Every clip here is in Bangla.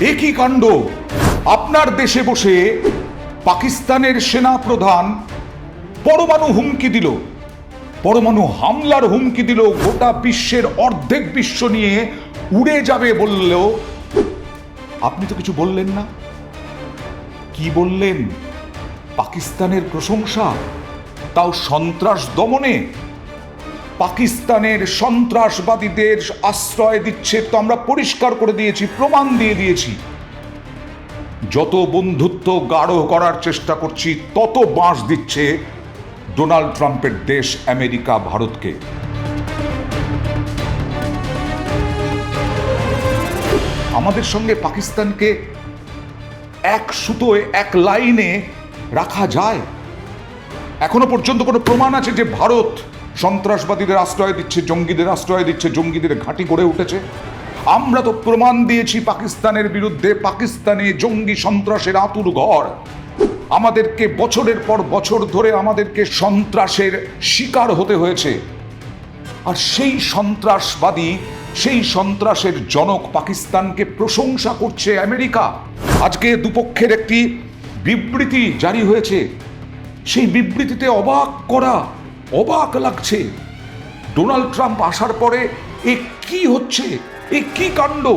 একই কাণ্ড। আপনার দেশে বসে পাকিস্তানের সেনা প্রধান পরমাণু হুমকি দিল, পরমাণু হামলার হুমকি দিল, গোটা বিশ্বের অর্ধেক বিশ্ব নিয়ে উড়ে যাবে বললেও আপনি তো কিছু বললেন না। কি বললেন? পাকিস্তানের প্রশংসা, তাও সন্ত্রাস দমনে। পাকিস্তানের সন্ত্রাসবাদীদের আশ্রয় দিচ্ছে তো আমরা পরিষ্কার করে দিয়েছি, প্রমাণ দিয়ে দিয়েছি। যত বন্ধুত্ব গাঢ় করার চেষ্টা করছি, তত বাঁশ দিচ্ছে ডোনাল্ড ট্রাম্পের দেশ আমেরিকা, ভারতকে। আমাদের সঙ্গে পাকিস্তানকে এক সুতোয়, এক লাইনে রাখা যায়। এখনও পর্যন্ত কোনো প্রমাণ আছে যে ভারত সন্ত্রাসবাদীদের আশ্রয় দিচ্ছে, জঙ্গিদের আশ্রয় দিচ্ছে, জঙ্গিদের ঘাঁটি গড়ে উঠেছে। আমরা তো প্রমাণ দিয়েছি পাকিস্তানের বিরুদ্ধে, পাকিস্তানে জঙ্গি সন্ত্রাসের আতুর ঘর। আমাদেরকে বছরের পর বছর ধরে আমাদেরকে সন্ত্রাসের শিকার হতে হয়েছে। আর সেই সন্ত্রাসবাদী, সেই সন্ত্রাসের জনক পাকিস্তানকে প্রশংসা করছে আমেরিকা। আজকে দুপক্ষের একটি বিবৃতি জারি হয়েছে। সেই বিবৃতিতে অবাক করা অবাক লাগছে। ডোনাল্ড ট্রাম্প আসার পরে এ কি হচ্ছে? এ কি কাণ্ড?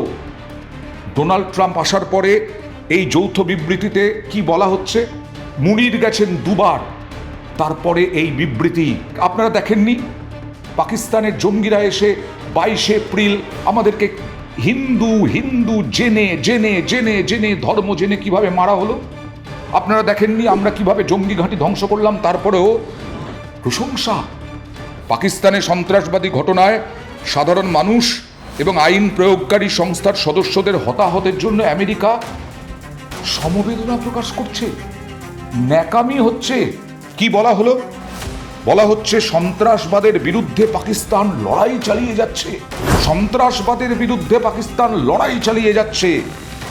ডোনাল্ড ট্রাম্প আসার পরে এই যৌথ বিবৃতিতে কি বলা হচ্ছে? মুনির গেছেন দুবার। তারপরে এই বিবৃতি আপনারা দেখেননি? পাকিস্তানের জঙ্গিরা এসে বাইশে এপ্রিল আমাদেরকে হিন্দু হিন্দু জেনে জেনে জেনে জেনে, ধর্ম জেনে কীভাবে মারা হলো? আপনারা দেখেননি আমরা কীভাবে জঙ্গি ঘাঁটি ধ্বংস করলাম? তারপরেও প্রশংসা। পাকিস্তানে সন্ত্রাসবাদী ঘটনায় সাধারণ মানুষ এবং আইন প্রয়োগকারী সংস্থার সদস্যদের হতাহতের জন্য আমেরিকা সমবেদনা প্রকাশ করছে। ন্যাকামি হচ্ছে। কি বলা হলো? বলা হচ্ছে সন্ত্রাসবাদের বিরুদ্ধে পাকিস্তান লড়াই চালিয়ে যাচ্ছে। সন্ত্রাসবাদের বিরুদ্ধে পাকিস্তান লড়াই চালিয়ে যাচ্ছে।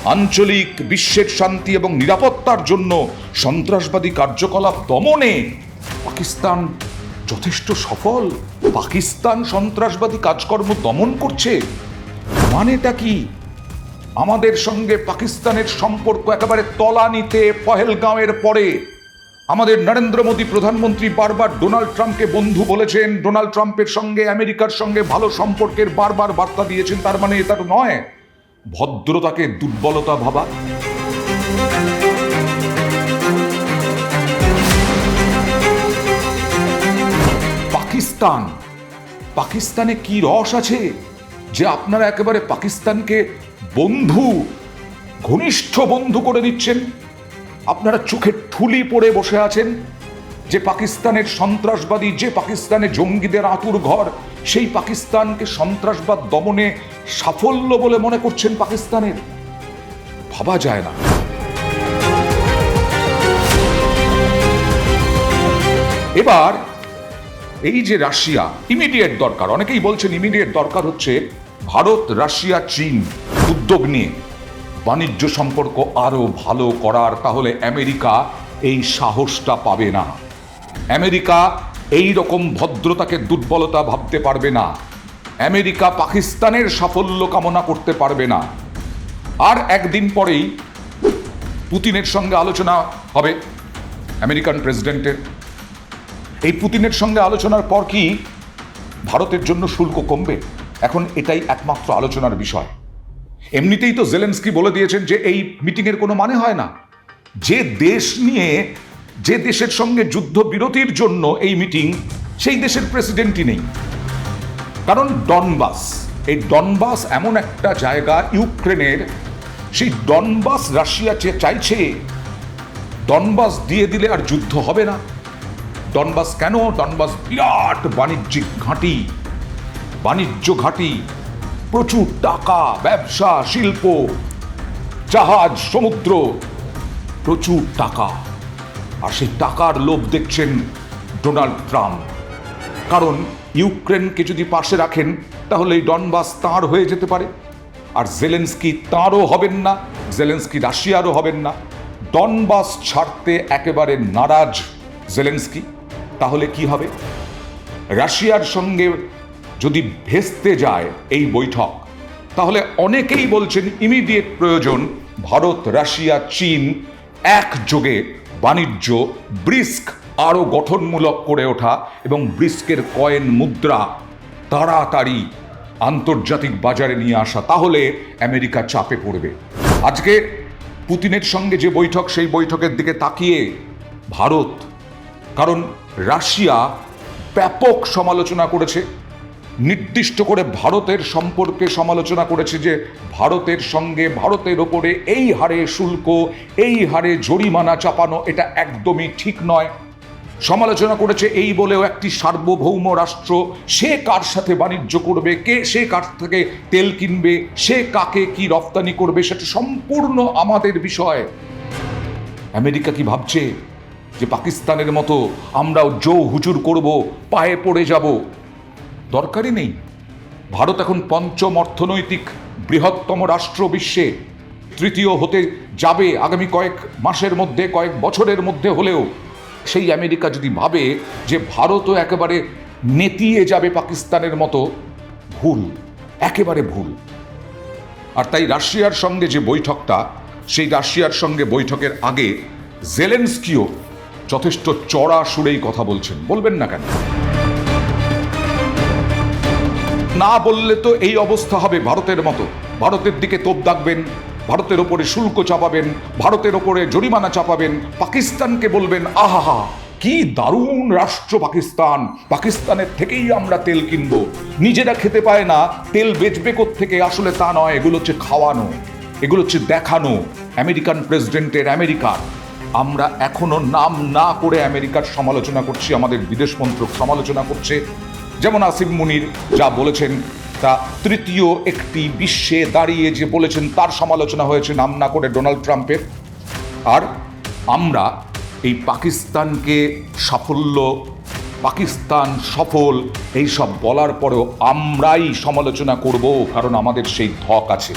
আঞ্চলিক বিশ্বের শান্তি এবং নিরাপত্তার জন্য সন্ত্রাসবাদী কার্যকলাপ দমনে পাকিস্তান যথেষ্ট সফল। পাকিস্তান সন্ত্রাসবাদী কাজকর্ম দমন করছে। মানেটা কি? আমাদের সঙ্গে পাকিস্তানের সম্পর্ক একেবারে তলানিতে পহেলগাঁওয়ের পরে। আমাদের নরেন্দ্র মোদী প্রধানমন্ত্রী বারবার ডোনাল্ড ট্রাম্পকে বন্ধু বলেছেন। ডোনাল্ড ট্রাম্পের সঙ্গে, আমেরিকার সঙ্গে ভালো সম্পর্কের বারবার বার্তা দিয়েছেন। তার মানে এটা নয়। ভদ্রতাকে দুর্বলতা ভাবা। পাকিস্তান। পাকিস্তানে কি রস আছে যে আপনারা একেবারে পাকিস্তানকে বন্ধু, ঘনিষ্ঠ বন্ধু করে দিচ্ছেন? আপনারা চোখে ঠুলি পড়ে বসে আছেন যে পাকিস্তানের সন্ত্রাসবাদী, যে পাকিস্তানে জঙ্গিদের আতুর ঘর, সেই পাকিস্তানকে সন্ত্রাসবাদ দমনে সাফল্য বলে মনে করছেন পাকিস্তানের? ভাবা যায় না। এবার এই যে রাশিয়া ইমিডিয়েট দরকার। অনেকেই বলছেন ইমিডিয়েট দরকার হচ্ছে ভারত, রাশিয়া, চীন উদ্যোগ নিয়ে। বাণিজ্য সম্পর্ক আরও ভালো করার, তাহলে আমেরিকা এই সাহসটা পাবে না। আমেরিকা এই রকম ভদ্রতাকে, দুর্বলতা ভাবতে পারবে না। আমেরিকা পাকিস্তানের সাফল্য কামনা করতে পারবে না। আর একদিন পরেই পুতিনের সঙ্গে আলোচনা হবে আমেরিকান প্রেসিডেন্টের। এই পুতিনের সঙ্গে আলোচনার পর কি ভারতের জন্য শুল্ক কমবে? এখন এটাই একমাত্র আলোচনার বিষয়। এমনিতেই তো জেলেন্সকি বলে দিয়েছেন যে এই মিটিংয়ের কোনো মানে হয় না। যে দেশ নিয়ে, যে দেশের সঙ্গে যুদ্ধ বিরতির জন্য এই মিটিং, সেই দেশের প্রেসিডেন্টই নেই। কারণ ডনবাস, এই ডনবাস এমন একটা জায়গা ইউক্রেনের, সেই ডনবাস রাশিয়া চাইছে, ডনবাস দিয়ে দিলে আর যুদ্ধ হবে না। ডনবাস কেন? ডনবাস বিরাট বাণিজ্যিক ঘাঁটি, বাণিজ্য ঘাঁটি, প্রচুর টাকা, ব্যবসা, শিল্প, জাহাজ, সমুদ্র, প্রচুর টাকা। আর সেই টাকার লোভ দেখছেন ডোনাল্ড ট্রাম্প। কারণ ইউক্রেনকে যদি পাশে রাখেন তাহলে এই ডনবাস তাঁর হয়ে যেতে পারে। আর জেলেন্সকি তাঁরও হবেন না, জেলেন্সকি রাশিয়ারও হবেন না। ডনবাস ছাড়তে একেবারে নারাজ জেলেন্সকি। তাহলে কি হবে? রাশিয়ার সঙ্গে যদি ভেস্তে যায় এই বৈঠক, তাহলে অনেকেই বলছেন ইমিডিয়েট প্রয়োজন ভারত, রাশিয়া, চীন একযোগে বাণিজ্য, ব্রিস্ক আরও গঠনমূলক করে ওঠা এবং ব্রিস্কের কয়েন মুদ্রা তাড়াতাড়ি আন্তর্জাতিক বাজারে নিয়ে আসা, তাহলে আমেরিকা চাপে পড়বে। আজকে পুতিনের সঙ্গে যে বৈঠক, সেই বৈঠকের দিকে তাকিয়ে ভারত, কারণ রাশিয়া ব্যাপক সমালোচনা করেছে। নির্দিষ্ট করে ভারতের সম্পর্কে সমালোচনা করেছে যে ভারতের সঙ্গে ভারতের ওপরে এই হারে শুল্ক, এই হারে জরিমানা চাপানো এটা একদমই ঠিক নয়। সমালোচনা করেছে এই বলেও একটি সার্বভৌম রাষ্ট্র, সে কার সাথে বাণিজ্য করবে, কে সে কার থেকে তেল কিনবে, সে কাকে কি রপ্তানি করবে, সেটা সম্পূর্ণ আমাদের বিষয়। আমেরিকা কি ভাবছে? যে পাকিস্তানের মতো আমরাও জো হুজুর করব, পায়ে পড়ে যাব। দরকারই নেই। ভারত এখন পঞ্চম অর্থনৈতিক বৃহত্তম রাষ্ট্র বিশ্বে। তৃতীয় হতে যাবে আগামী কয়েক মাসের মধ্যে, কয়েক বছরের মধ্যে হলেও। সেই আমেরিকা যদি ভাবে যে ভারতও একেবারে নেতিয়ে যাবে পাকিস্তানের মতো, ভুল, একেবারে ভুল। আর তাই রাশিয়ার সঙ্গে যে বৈঠকটা, সেই রাশিয়ার সঙ্গে বৈঠকের আগে জেলেন্সকিও যথেষ্ট চড়া সুরেই কথা বলছেন। বলবেন না কেন? না বললে তো এই অবস্থা হবে ভারতের মতো। ভারতের দিকে তোপ দাগবেন, ভারতের ওপরে শুল্ক চাপাবেন, ভারতের ওপরে জরিমানা চাপাবেন, পাকিস্তানকে বলবেন আহা কি দারুণ রাষ্ট্র পাকিস্তান। পাকিস্তানের থেকেই আমরা তেল কিনবো। নিজেরা খেতে পায় না, তেল বেচবে থেকে আসলে তা নয়, এগুলো হচ্ছে খাওয়ানো, এগুলো হচ্ছে দেখানো। আমেরিকান প্রেসিডেন্টের আমেরিকার আমরা এখনও নাম না করে আমেরিকার সমালোচনা করছি, আমাদের বিদেশ মন্ত্রক সমালোচনা করছে। যেমন আসিফ মুনির যা বলেছেন, তা তৃতীয় একটি বিশ্বে দাঁড়িয়ে যে বলেছেন, তার সমালোচনা হয়েছে নাম না করে ডোনাল্ড ট্রাম্পের। আর আমরা এই পাকিস্তানকে সাফল্য, পাকিস্তান সফল এই সব বলার পরেও আমরাই সমালোচনা করব, কারণ আমাদের সেই ধক আছে।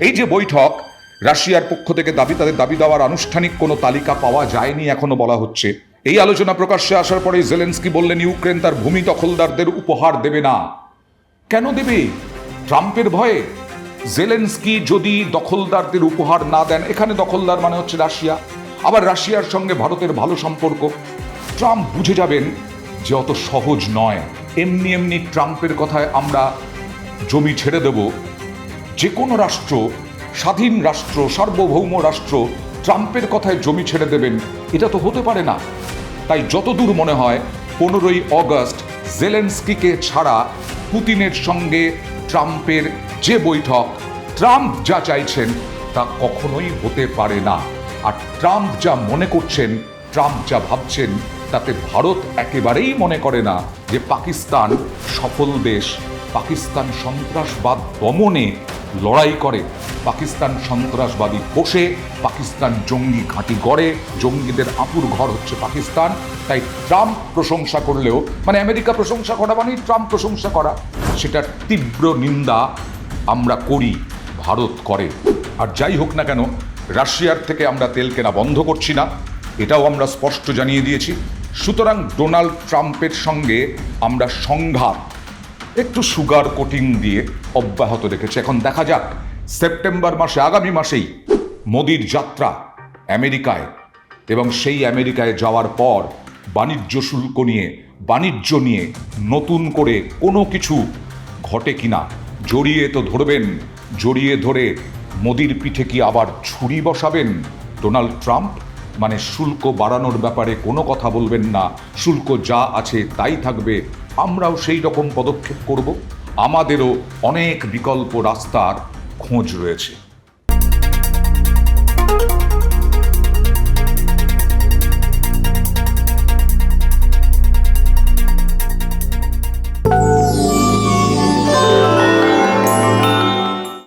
এই যে বৈঠক রাশিয়ার পক্ষ থেকে দাবি, তাদের দাবি দেওয়ার আনুষ্ঠানিক কোনো তালিকা পাওয়া যায়নি এখনও বলা হচ্ছে। এই আলোচনা প্রকাশ্যে আসার পরে জেলেন্সকি বললেন, ইউক্রেন তার ভূমি দখলদারদের উপহার দেবে না। কেন দেবে? ট্রাম্পের ভয়ে। জেলেন্সকি যদি দখলদারদের উপহার না দেন, এখানে দখলদার মানে হচ্ছে রাশিয়া। আবার রাশিয়ার সঙ্গে ভারতের ভালো সম্পর্ক। ট্রাম্প বুঝে যাবেন যে অত সহজ নয়। এমনি এমনি ট্রাম্পের কথায় আমরা জমি ছেড়ে দেব। যে কোনো রাষ্ট্র স্বাধীন রাষ্ট্র, সার্বভৌম রাষ্ট্র, ট্রাম্পের কথায় জমি ছেড়ে দেবেন, এটা তো হতে পারে না। তাই যতদূর মনে হয়, পনেরোই অগস্ট জেলেন্সকিকে ছাড়া পুতিনের সঙ্গে ট্রাম্পের যে বৈঠক, ট্রাম্প যা চাইছেন তা কখনোই হতে পারে না। আর ট্রাম্প যা মনে করছেন, ট্রাম্প যা ভাবছেন, তাতে ভারত একেবারেই মনে করে না যে পাকিস্তান সফল দেশ, পাকিস্তান সন্ত্রাসবাদ দমনে লড়াই করে। পাকিস্তান সন্ত্রাসবাদী পোষে পাকিস্তান জঙ্গি ঘাঁটি গড়ে, জঙ্গিদের আপুর ঘর হচ্ছে পাকিস্তান। তাই ট্রাম্প প্রশংসা করলেও মানে আমেরিকা প্রশংসা করা মানেই ট্রাম্প প্রশংসা করা। সেটার তীব্র নিন্দা আমরা করি, ভারত করে। আর যাই হোক না কেন, রাশিয়ার থেকে আমরা তেল কেনা বন্ধ করছি না, এটাও আমরা স্পষ্ট জানিয়ে দিয়েছি। সুতরাং ডোনাল্ড ট্রাম্পের সঙ্গে আমরা সংঘাত একটু সুগার কোটিং দিয়ে অব্যাহত রেখেছে। এখন দেখা যাক সেপ্টেম্বর মাসে, আগামী মাসেই মোদির যাত্রা আমেরিকায় এবং সেই আমেরিকায় যাওয়ার পর বাণিজ্য শুল্ক নিয়ে, বাণিজ্য নিয়ে নতুন করে কোনো কিছু ঘটে কিনা, জড়িয়ে তো ধরবেন, জড়িয়ে ধরে মোদির পিঠে কি আবার ছুরি বসাবেন ডোনাল্ড ট্রাম্প? মানে শুল্ক বাড়ানোর ব্যাপারে কোনো কথা বলবেন না, শুল্ক যা আছে তাই থাকবে আমরাও সেই রকম পদক্ষেপ করব। আমাদেরও অনেক বিকল্প রাস্তার খোঁজ রয়েছে।